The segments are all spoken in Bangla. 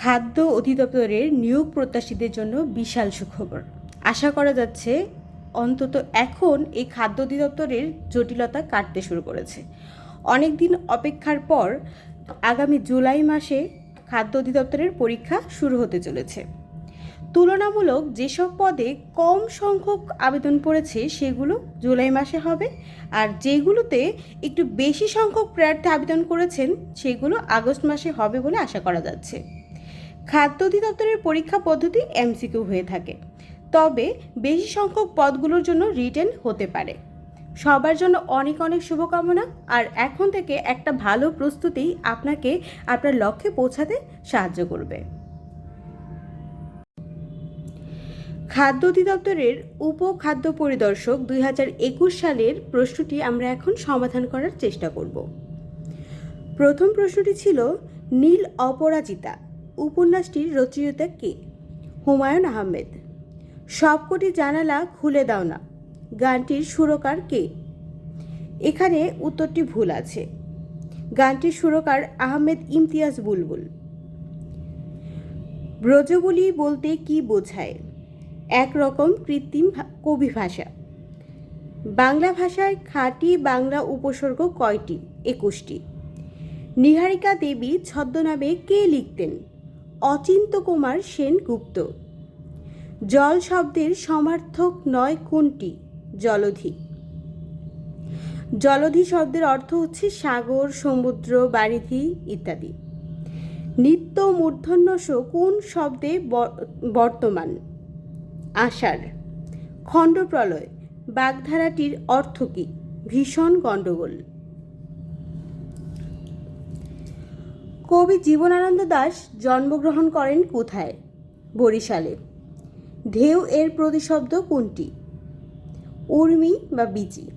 খাদ্য অধিদপ্তরের নিয়োগ প্রত্যাশীদের জন্য বিশাল সুখবর। আশা করা যাচ্ছে অন্তত এখন এই খাদ্য অধিদপ্তরের জটিলতা কাটতে শুরু করেছে। অনেক দিন অপেক্ষার পর আগামী জুলাই মাসে খাদ্য অধিদপ্তরের পরীক্ষা শুরু হতে চলেছে। তুলনামূলক যেসব পদে কম সংখ্যক আবেদন পড়েছে, সেগুলো জুলাই মাসে হবে আর যেগুলোতে একটু বেশি সংখ্যক প্রার্থী আবেদন করেছেন, সেগুলো আগস্ট মাসে হবে বলে আশা করা যাচ্ছে। খাদ্য অধিদপ্তরের পরীক্ষা পদ্ধতি এমসিকিউ হয়ে থাকে। তবে বেশি সংখ্যক পদগুলোর জন্য রিটেন হতে পারে। সবার জন্য অনেক অনেক শুভকামনা আর এখন থেকে একটা ভালো প্রস্তুতি আপনাকে আপনার লক্ষ্যে পৌঁছাতে সাহায্য করবে। খাদ্য অধিদপ্তরের উপ খাদ্য পরিদর্শক দুই হাজার একুশ সালের প্রশ্নটি আমরা এখন সমাধান করার চেষ্টা করব। প্রথম প্রশ্নটি ছিল, নীল অপরাজিতা উপন্যাসটির রচয়িতা কে? হুমায়ুন আহমেদ। সবকটি জানালা খুলে দাও না। গানটির সুরকার কে? এখানে উত্তরটি ভুল আছে। গানটির সুরকার আহমেদ ইমতিয়াজ বুলবুল। ব্রজবুলি বলতে কি বোঝায়? একরকম কৃত্রিম কবি ভাষা। বাংলা ভাষায় খাঁটি বাংলা উপসর্গ কয়টি? একুশটি। নিহারিকা দেবী ছদ্মনামে কে লিখতেন? অচিন্ত কুমার সেনগুপ্ত জল শব্দের সমার্থক নয় কোনটি? জলধি। জলধি শব্দের অর্থ হচ্ছে সাগর, সমুদ্র, বারিধি ইত্যাদি। নিত্য মূর্ধন্যস কোন শব্দে বর্তমান? আষাঢ়। খণ্ডপ্রলয়। বাগধারাটির অর্থ কী? ভীষণ গণ্ডগোল। কবি জীবনানন্দ দাশ জন্মগ্রহণ করেন কোথায়? বরিশালে। ঢেউ এর প্রতিশব্দ কোনটি? উর্মি বা বিচি।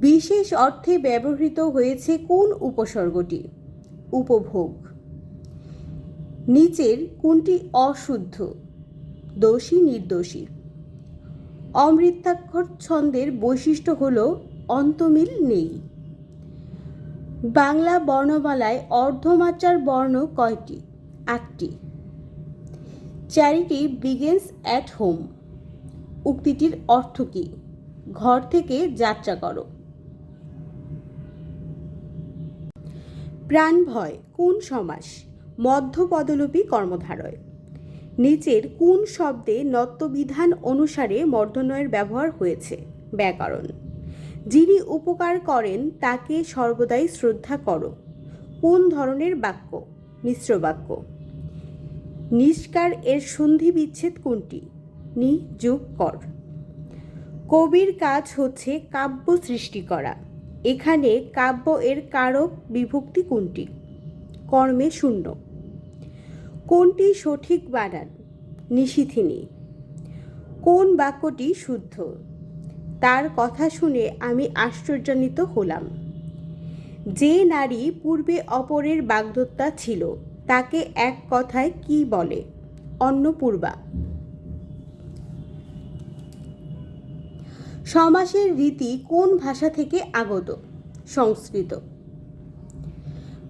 বিশেষ অর্থে ব্যবহৃত হয়েছে কোন উপসর্গটি? উপভোগ। নিচের কোনটি অশুদ্ধ? দোষী, নির্দোষী। অমৃতাক্ষর ছন্দের বৈশিষ্ট্য হল অন্তমিল নেই। বাংলা বর্ণমালায় অর্ধমাত্রার বর্ণ কয়টি? আটটি চ্যারিটি বিগেন্স অ্যাট হোম উক্তিটির অর্থ কী? ঘর থেকে যাত্রা করো। প্রাণ ভয়, কোন সমাস? মধ্যপদলোপী কর্মধারয়। নিচের কোন শব্দে নত্যবিধান অনুসারে মর্দনয়ের ব্যবহার হয়েছে? ব্যাকরণ। যিনি উপকার করেন তাকে সর্বদাই শ্রদ্ধা করো। কোন ধরনের বাক্য? মিশ্র বাক্য। নিষ্কার এর সন্ধি বিচ্ছেদ কোনটি? নি যোগ কর। কবির কাজ হচ্ছে কাব্য সৃষ্টি করা। এখানে কাব্য এর কারক বিভক্তি কোনটি? কর্মে শূন্য। কোনটি সঠিক বানান? নিশিথিনী কোন বাক্যটি শুদ্ধ? তার কথা শুনে আমি আশ্চর্যান্বিত হলাম। যে নারী পূর্বে অপরের বাগদত্তা ছিল, তাকে এক কথায় কি বলে? অন্নপূর্বা। সমাসের রীতি কোন ভাষা থেকে আগত? সংস্কৃত।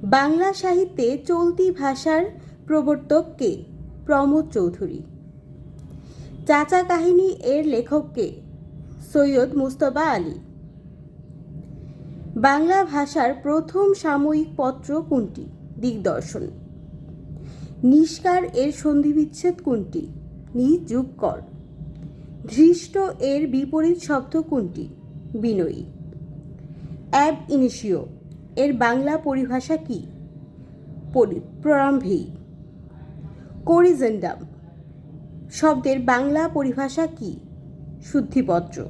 বাংলা সাহিত্যে চলতি ভাষার প্রবর্তক কে? প্রমোদ চৌধুরী। চাচা কাহিনী এর লেখক কে? সৈয়দ মুস্তফা আলী। বাংলা ভাষার প্রথম সাময়িক পত্র কোনটি? দিগদর্শন। নিষ্কার এর সন্ধিবিচ্ছেদ কোনটি? নিযুগ কর ধৃষ্ট এর বিপরীত শব্দ কোনটি? বিনয়ী। অ্যাব ইনিশিও, এর বাংলা পরিভাষা কি? পরি- প্রারম্ভেই কোরিজেন্ডাম, শব্দের বাংলা পরিভাষা কি? শুদ্ধিপত্র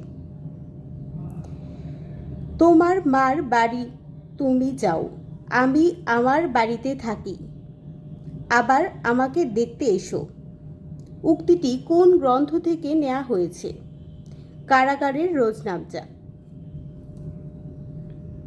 তোমার মার বাড়ি তুমি যাও, আমি আমার বাড়িতে থাকি। আবার আমাকে দেখতে এসো। উক্তিটি কোন গ্রন্থ থেকে নেওয়া হয়েছে? কারাগারের রোজনামচা